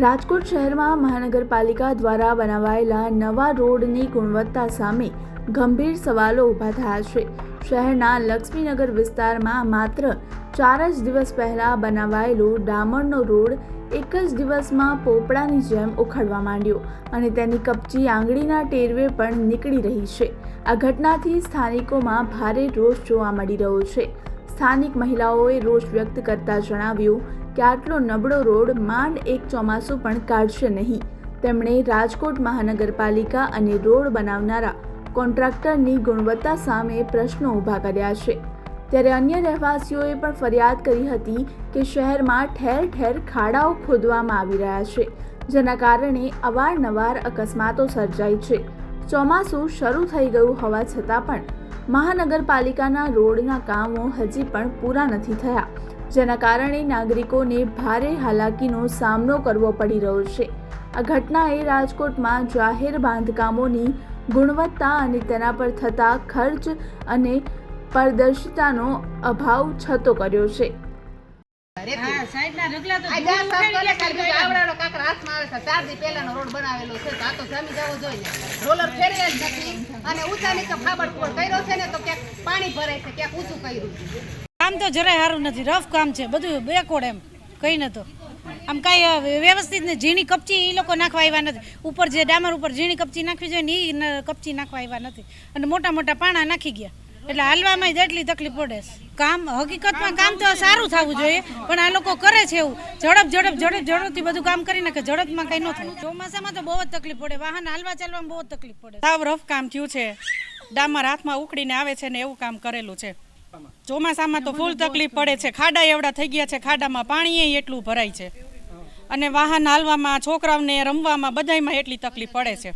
રાજકોટ શહેરમાં મહાનગરપાલિકા દ્વારા બનાવાયેલા નવા રોડની ગુણવત્તા સામે ગંભીર સવાલો ઊભા થયા છે. શહેરના લક્ષ્મીનગર વિસ્તારમાં માત્ર ચાર જ દિવસ પહેલા બનાવાયેલો ડામરનો રોડ એક જ દિવસમાં પોપડાની જેમ ઉખડવા માંડ્યો અને તેની કપચી આંગળીના ટેરવે પણ નીકળી રહી છે. આ ઘટનાથી સ્થાનિકોમાં ભારે રોષ જોવા મળી રહ્યો છે. સ્થાનિક મહિલાઓએ રોષ વ્યક્ત કરતા જણાવ્યું કે આટલો નબળો રોડ માંડ એક ચોમાસું પણ કાઢશે નહીં. તેમણે રાજકોટ મહાનગરપાલિકા અને રોડ બનાવનારા કોન્ટ્રાક્ટરની ગુણવત્તા સામે પ્રશ્નો ઊભા કર્યા છે. ત્યારે અન્ય રહેવાસીઓએ પણ ફરિયાદ કરી હતી કે શહેરમાં ઠેર ઠેર ખાડાઓ ખોદવામાં આવી રહ્યા છે, જેના કારણે અવારનવાર અકસ્માતો સર્જાય છે. ચોમાસું શરૂ થઈ ગયું હોવા છતાં પણ મહાનગરપાલિકાના રોડના કામો હજી પણ પૂરા નથી થયા, જેના કારણે નાગરિકોને ભારે હાલાકીનો સામનો કરવો પડી રહ્યો છે. આ ઘટનાએ રાજકોટમાં જાહેર બાંધકામોની ગુણવત્તા અને તેના પર થતા ખર્ચ અને પારદર્શિતાનો અભાવ છતો કર્યો છે. હા સાઈડના ઢગલા તો આ ધૂળ જ્યાં સાફ ઉખેડી કરે ગયા ખાલી આવડાવડો કાંકરા હાથમાં આવે છે. ચાર દી પહેલાનો રોડ બનાવેલો છે. તો આ તો જામી જવો જોઈએ. રોલર ફેરવે અને ઊંચા નીચે ફાબડ ફોડ કર્યો છે ને તો ક્યાંક પાણી ભરાય છે ઊંચું કામ તો જરાય સારું નથી. રફ કામ છે. બધું બેકોડ એમ. કઈ નતો આમ કાંઈ વ્યવસ્થિત ને ઝીણી કપચી એ લોકો નાખવા આવ્યા નથી. ઉપર જે ડામર ઉપર ઝીણી કપચી નાખવી જોઈએ ને એ કપચી નાખવા આવ્યા નથી. અને મોટા મોટા પાણા નાખી ગયા. એટલે હાલવામાં જ એટલી તકલીફ પડે કામ, હકીકતમાં કામ તો સારું થવું જોઈએ, પણ આ લોકો કરે છે એવું. ઝડપ ઝડપ ઝડપ, ઝડપથી બધું કામ કરી નાખે. ઝડપમાં કંઈ ન થાય. ચોમાસામાં તો બહુ જ તકલીફ પડે. વાહન હાલવા ચાલવામાં બહુ જ તકલીફ પડે. સાવ રફ કામ થયું છે. ડામર હાથમાં ઉખડીને આવે છે ને એવું કામ કરેલું છે. ચોમાસામાં તો ફૂલ તકલીફ પડે છે. ખાડા એવડા થઈ ગયા છે. ખાડામાં પાણી એટલું ભરાય છે. અને વાહન હાલવામાં, છોકરાઓને રમવામાં બધાયમાં એટલી તકલીફ પડે છે.